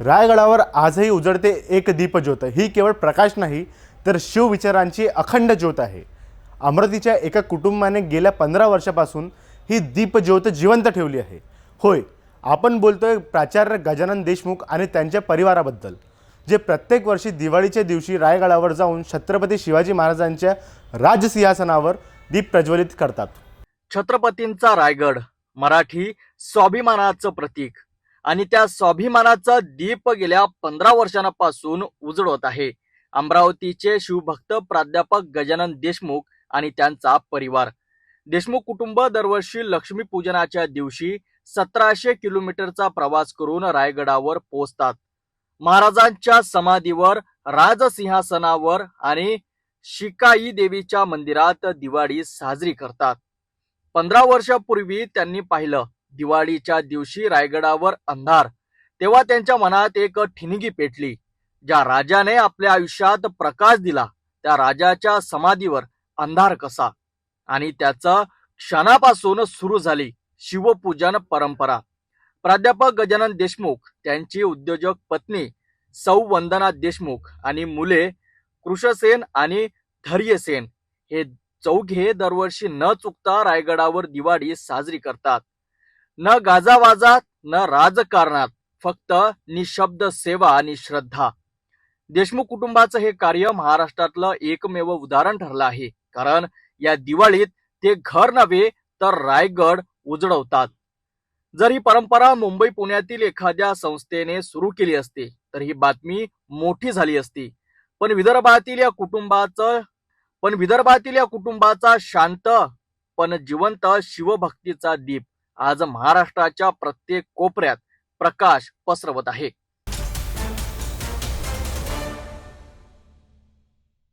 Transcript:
रायगडावर आजही उजळते एक दीपज्योत. ही केवळ प्रकाश नाही तर शिवविचारांची अखंड ज्योत आहे. अमरावतीच्या एका कुटुंबाने गेल्या पंधरा वर्षापासून ही दीपज्योत जिवंत ठेवली आहे. होय आपण बोलतोय प्राचार्य गजानन देशमुख आणि त्यांच्या परिवाराबद्दल जे प्रत्येक वर्षी दिवाळीच्या दिवशी रायगडावर जाऊन छत्रपती शिवाजी महाराजांच्या राजसिंहासनावर दीप प्रज्वलित करतात. छत्रपतींचा रायगड मराठी स्वाभिमानाचं प्रतीक. आणि त्या स्वाभिमानाचा दीप गेल्या पंधरा वर्षांपासून उजळत आहे. अमरावतीचे शिवभक्त प्राध्यापक गजानन देशमुख आणि त्यांचा परिवार. देशमुख कुटुंब दरवर्षी लक्ष्मीपूजनाच्या दिवशी सतराशे किलोमीटरचा प्रवास करून रायगडावर पोहोचतात. महाराजांच्या समाधीवर राजसिंहासनावर आणि शिकाई देवीच्या मंदिरात दिवाळी साजरी करतात. पंधरा वर्षापूर्वी त्यांनी पाहिलं दिवाळीच्या दिवशी रायगडावर अंधार. तेव्हा त्यांच्या मनात एक ठिणगी पेटली. ज्या राजाने आपल्या आयुष्यात प्रकाश दिला त्या राजाच्या समाधीवर अंधार कसा? आणि त्याचं क्षणापासून सुरू झाली शिवपूजन परंपरा. प्राध्यापक गजानन देशमुख त्यांची उद्योजक पत्नी सौ वंदना देशमुख आणि मुले कृषसेन आणि धैर्यसेन हे चौघे दरवर्षी न चुकता रायगडावर दिवाळी साजरी करतात. न गाजावाजात न राजकारणात फक्त निशब्द सेवा आणि श्रद्धा. देशमुख कुटुंबाचं हे कार्य महाराष्ट्रातलं एकमेव उदाहरण ठरलं आहे. कारण या दिवाळीत ते घर नव्हे तर रायगड उजळवतात. जर ही परंपरा मुंबई पुण्यातील एखाद्या संस्थेने सुरू केली असती तर ही बातमी मोठी झाली असती. पण विदर्भातील या कुटुंबाचं पण विदर्भातील या कुटुंबाचा शांत पण जिवंत शिवभक्तीचा दीप आज महाराष्ट्राच्या प्रत्येक कोपऱ्यात प्रकाश पसरवत आहे.